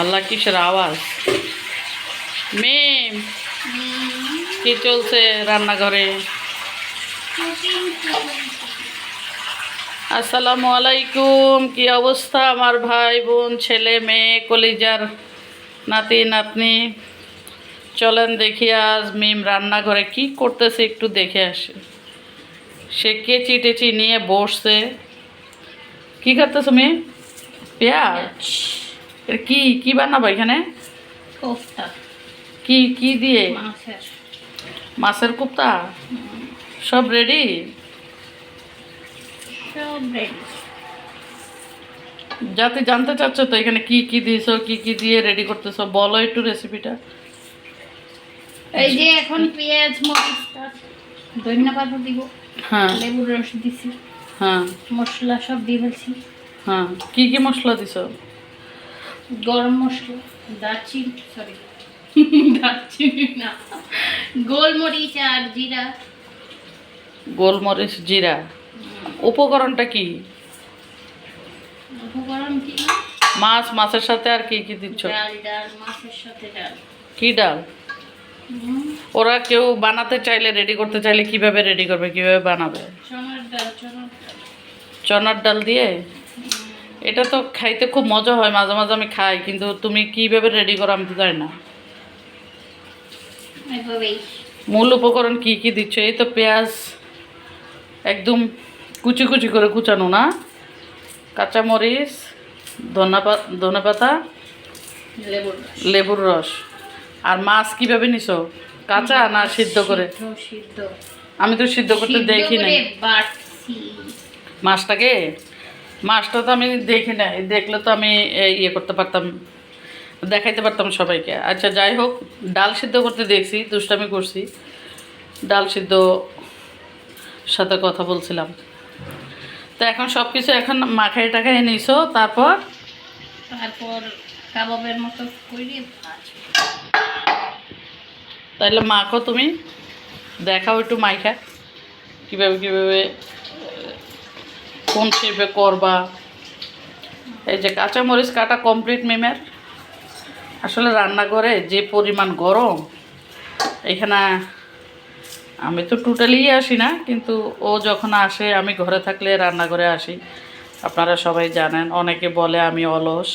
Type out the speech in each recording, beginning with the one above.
আল্লাহ কিসের আওয়াজ? মেম, কি চলছে রান্নাঘরে? আসসালামু আলাইকুম, কি অবস্থা আমার ভাই বোন, ছেলে, মেয়ে, কলিজার নাতি, নাতনি? চলেন দেখি আজ মিম রান্নাঘরে কি করতেছে, একটু দেখে আসি। সে কেচি টেচি নিয়ে বসছে। কি করতেছো মেয়ে পেঁয়াজ? এটা কি কি বানাবো এখানে? কোফতা। কি কি দিয়ে? মাছের। মাছের কোপ্তা সব রেডি সব রেডি যাতে জানতে চাচ্ছ তো এখানে কি কি দিয়েছ কি কি দিয়ে রেডি করতেছো? বলো একটু রেসিপিটা এই যে এখন পেঁয়াজ মরিচটা ধনিয়া পাতা দিব। হ্যাঁ। লেবুর রস দিছি। হ্যাঁ। মশলা সব দিয়ে ফেলছি। হ্যাঁ। কি কি মশলা দিছো? গরম মশলা দারচিনি সরি দারচিনি না গোলমরিচ আর জিরা। গোলমরিচ জিরা। উপকরণটা কি? উপকরণ কি? মাছ মাছের সাথে আর কি কি দিচ্ছ? ডাল ডাল মাছের সাথে ডাল। কি ডাল? ওরা কেউ বানাতে চাইলে রেডি করতে চাইলে কীভাবে রেডি করবে কীভাবে বানাবে? চনার ডাল। চনার ডাল দিয়ে? এটা তো খাইতে খুব মজা হয় মাঝে মাঝে আমি খাই কিন্তু তুমি কীভাবে রেডি করো আমি তো জানি না। মূল উপকরণ কি কি দিচ্ছ? এই তো পেঁয়াজ একদম কুচি কুচি করে কুচানো না? কাঁচামরিচ ধনা পাতা লেবুর রস। আর মাছ কীভাবে নিছো? কাঁচা না সিদ্ধ করে? আমি তো সিদ্ধ করতে দেখি নাই। বাটছি। মাছটাকে? মাছটা তো আমি দেখি নাই। দেখলে তো আমি ইয়ে করতে পারতাম দেখাইতে পারতাম সবাইকে। আচ্ছা যাই হোক ডাল সিদ্ধ করতে দেখছি দুষ্টামি করছি। ডাল সিদ্ধ সাথে কথা বলছিলাম। তো এখন সব কিছু এখন মাখাই টাখাই নিছো তারপর? তারপর কাবাবের মতো করে তাহলে মাখো তুমি দেখাও একটু মাইখা। কীভাবে কীভাবে কোন শেপে করবা? এই যে কাঁচামরিচ কাটা কমপ্লিট মেমের। আসলে রান্নাঘরে যে পরিমাণ গরম, এখানে আমি তো টোটালি আসি না, কিন্তু ও যখন আসে, আমি ঘরে থাকলে রান্নাঘরে আসি। আপনারা সবাই জানেন, অনেকে বলে আমি অলস।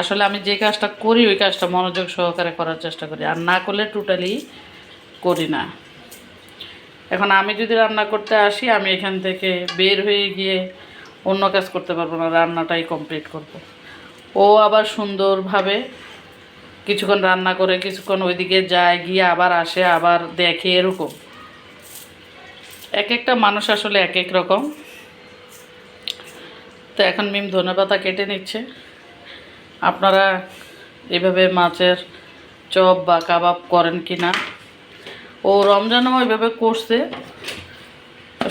আসলে আমি যে কাজটা করি, ওই কাজটা মনোযোগ সহকারে করার চেষ্টা করি, আর না করলে টোটালি করি না। এখন আমি যদি রান্না করতে আসি, আমি এখান থেকে বের হয়ে গিয়ে অন্য কাজ করতে পারব না, রান্নাটাই কমপ্লিট করব। ও আবার সুন্দরভাবে কিছুক্ষণ রান্না করে, কিছুক্ষণ ওইদিকে যায়, গিয়ে আবার আসে, আবার দেখে এরকম। এক একটা মানুষ আসলে এক এক রকম। তো এখন মিম ধনেপাতা কেটে নিচ্ছে। আপনারা এভাবে মাছের চপ বা কাবাব করেন কি না ও রমজানও ওইভাবে করছে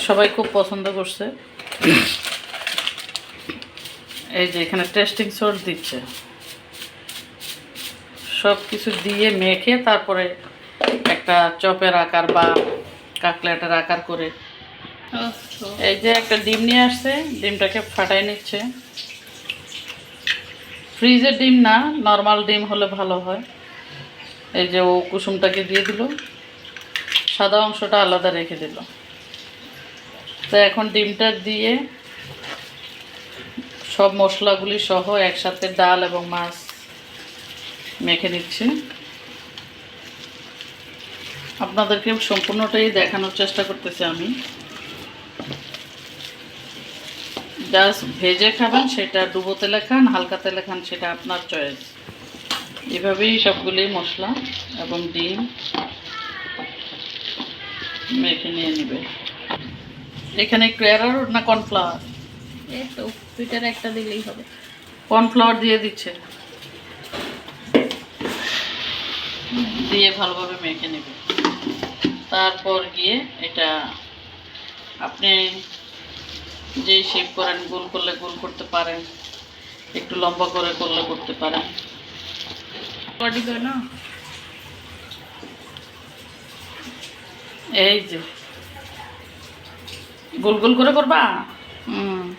সবাই খুব পছন্দ করছে। এই যে এখানে টেস্টিং সস দিচ্ছে। সব কিছু দিয়ে মেখে তারপরে একটা চপের আকার বা কাকলেটের আকার করে। এই যে একটা ডিম নিয়ে আসছে, ডিমটাকে ফাটাই নিচ্ছে। ফ্রিজের ডিম না, নর্মাল ডিম হলে ভালো হয়। এই যে ও কুসুমটাকে দিয়ে দিল। সাদা অংশটা আলাদা রেখে দিল। তো এখন ডিমটা দিয়ে সব মশলাগুলি সহ একসাথে ডাল এবং মাছ মেখে নিচ্ছি। আপনাদেরকে সম্পূর্ণটাই দেখানোর চেষ্টা করতেছি আমি। জাস্ট ভেজে খাবেন, সেটা ডুবো তেলে খান হালকা তেলে খান সেটা আপনার চয়েস এভাবেই সবগুলি মশলা এবং ডিম মেখে নিয়ে নেবে। এখানে একটু অ্যারারুট না কর্নফ্লাওয়ার? এই তো দুইটার একটা দিলেই হবে। কর্নফ্লাওয়ার দিয়ে দিচ্ছে। দিয়ে ভালোভাবে মেখে নেবে। তারপর গিয়ে এটা আপনি যে শেপ করেন গোল করলে গোল করতে পারেন একটু লম্বা করে করলে করতে পারেন। বডি না? এই যে। গোল গোল করে করবা? হুম।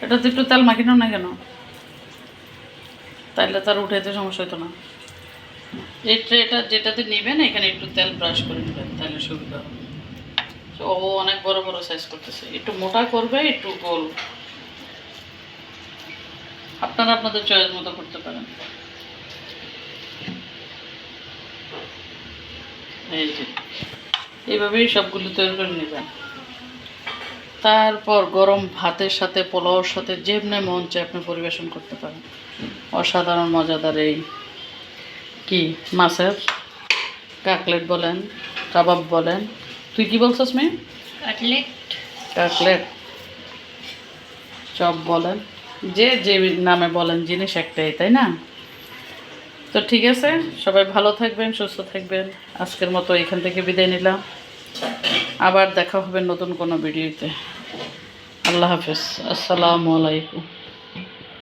এটা তো একটু তেল মাখিনো না কেন? তাহলে তার উঠাইতে সমস্যা হতো না। এই ট্রেটা যেটাতে নেবেন, এখানে একটু তেল ব্রাশ করে নেবেন তাহলে সুবিধা হবে। ও অনেক বড় বড় সাইজ করতেছে। একটু মোটা করবে, একটু গোল। আপনারা আপনাদের চয়েস মতো করতে পারেন। এই যে এইভাবেই সবগুলো তৈরি করে নেবেন। তারপর গরম ভাতের সাথে পোলাওর সাথে যেমনি মন চায় আপনি পরিবেশন করতে পারেন। অসাধারণ মজাদার এই কি মাছের কাকলেট বলেন কাবাব বলেন। তুই কি বলছিস মেয়ে? কাটলেট কাকলেট। চপ বলেন। যে যে নামে বলেন জিনিস একটাই তাই না? তো ঠিক আছে, সবাই ভালো থাকবেন, সুস্থ থাকবেন। আজকের মতো এখান থেকে বিদায় নিলাম। আবার দেখা হবে নতুন কোনো ভিডিওতে। আল্লাহ হাফেজ। আসসালামু আলাইকুম।